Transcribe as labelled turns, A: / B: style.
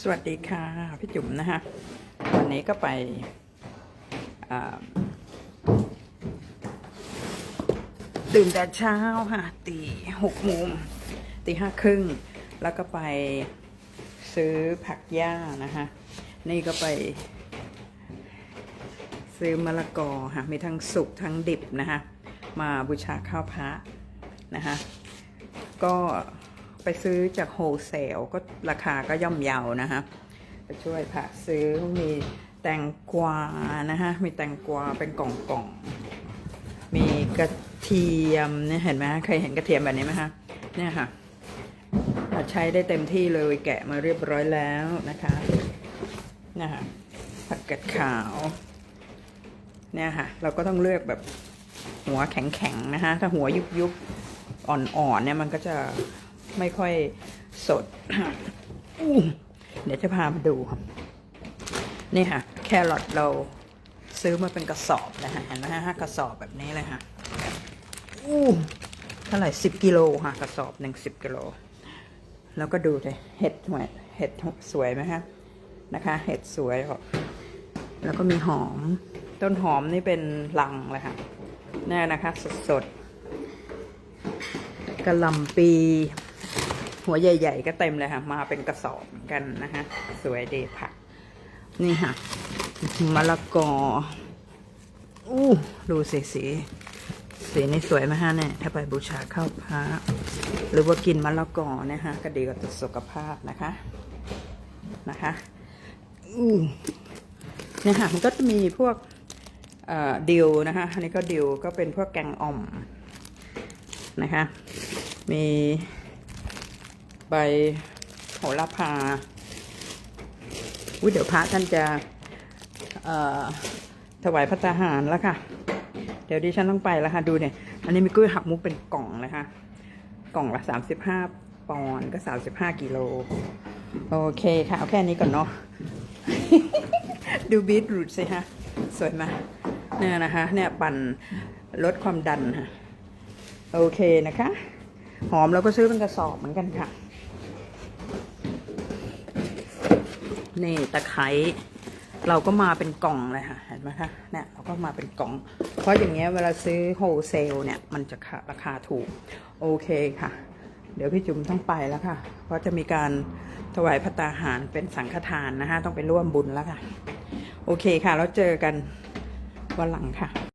A: สวัสดีค่ะ พี่จุ๋มนะคะวันนี้ก็ไปตื่นแต่เช้าค่ะตีหกโมงตีห้าครึ่ง แล้วก็ไปซื้อผักย่านะคะนี่ก็ไป ซื้อมะละกอค่ะมีทั้งสุกทั้งดิบนะคะมาบูชาข้าวพระนะคะก็ ไปซื้อจากโฮเซลก็ราคาก็ย่อมเยาวนะคะไปช่วยผักซื้อมีแตงกวานะคะมีแตงกวาเป็นกล่องๆ มีกระเทียมเนี่ยเห็นไหมเคยเห็นกระเทียมแบบนี้ไหมคะเนี่ยค่ะใช้ได้เต็มที่เลยแกะมาเรียบร้อยแล้วนะคะนะคะผักกาดขาวเนี่ยค่ะเราก็ต้องเลือกแบบหัวแข็งๆนะคะถ้าหัวยุบๆอ่อนๆเนี่ยมันก็จะ ไม่ค่อยสดอู้เดี๋ยวจะพามาดูนี่ค่ะ แครอทเราซื้อมาเป็นกระสอบนะคะเห็นไหมฮะกระสอบแบบนี้เลยค่ะอู้เท่าไหร่สิบกิโลค่ะ กระสอบหนึ่งสิบกิโล แล้วก็ดูเลยเห็ดหวยเห็ดสวยไหมคะนะคะ เห็ดสวยแล้วก็มีหอม ต้นหอมนี่เป็นลังเลยค่ะนี่นะคะ สดๆกระลำปี หัวใหญ่ ๆ ก็เต็มเลยค่ะ มาเป็นกระสอบเหมือนกันนะคะสวยเดีผัก นี่ค่ะมะละกออู้ดูสีสีสีนี่สวยไหมฮะเนี่ยถ้าไปบูชาข้าวพระหรือว่ากินมะละกอเนะฮะก็ดีกับสุขภาพนะคะนะคะอู้เนี่ยค่ะมันก็จะมีพวกเดิวนะคะอันนี้ก็ดิวก็เป็นพวกแกงอ่อมนะคะมี บโหระพาอุ้ยเดี๋ยวพระท่านจะถวายพระทหารแล้วค่ะ เดี๋ยวดิฉันต้องไปแล้วค่ะ ดูเนี่ย อันนี้มีกุ้ยหักมุกเป็นกล่องนะคะ กล่องละสามสิบห้าปอนด์ก็สามสิบห้ากิโล โอเคค่ะ เอาแค่นี้ก่อนเนาะ ดูบีทรูทสิฮะ สวยไหมเนี่ยนะคะ เนี่ยปั่นลดความดันค่ะ โอเคนะคะ หอมเราก็ซื้อเป็นกระสอบเหมือนกันค่ะ นี่ตะไคร้เราก็มาเป็นกล่องเลยค่ะเห็นไหมคะเนี่ยเราก็มาเป็นกล่อง เพราะอย่างเงี้ยเวลาซื้อโฮเซลเนี่ยมันจะราคาถูก โอเคค่ะ เดี๋ยวพี่จุ๋มต้องไปแล้วค่ะ เพราะจะมีการถวายพระตาหารเป็นสังฆทานนะคะต้องไปร่วมบุญแล้วค่ะ โอเคค่ะ แล้วเจอกันวันหลังค่ะ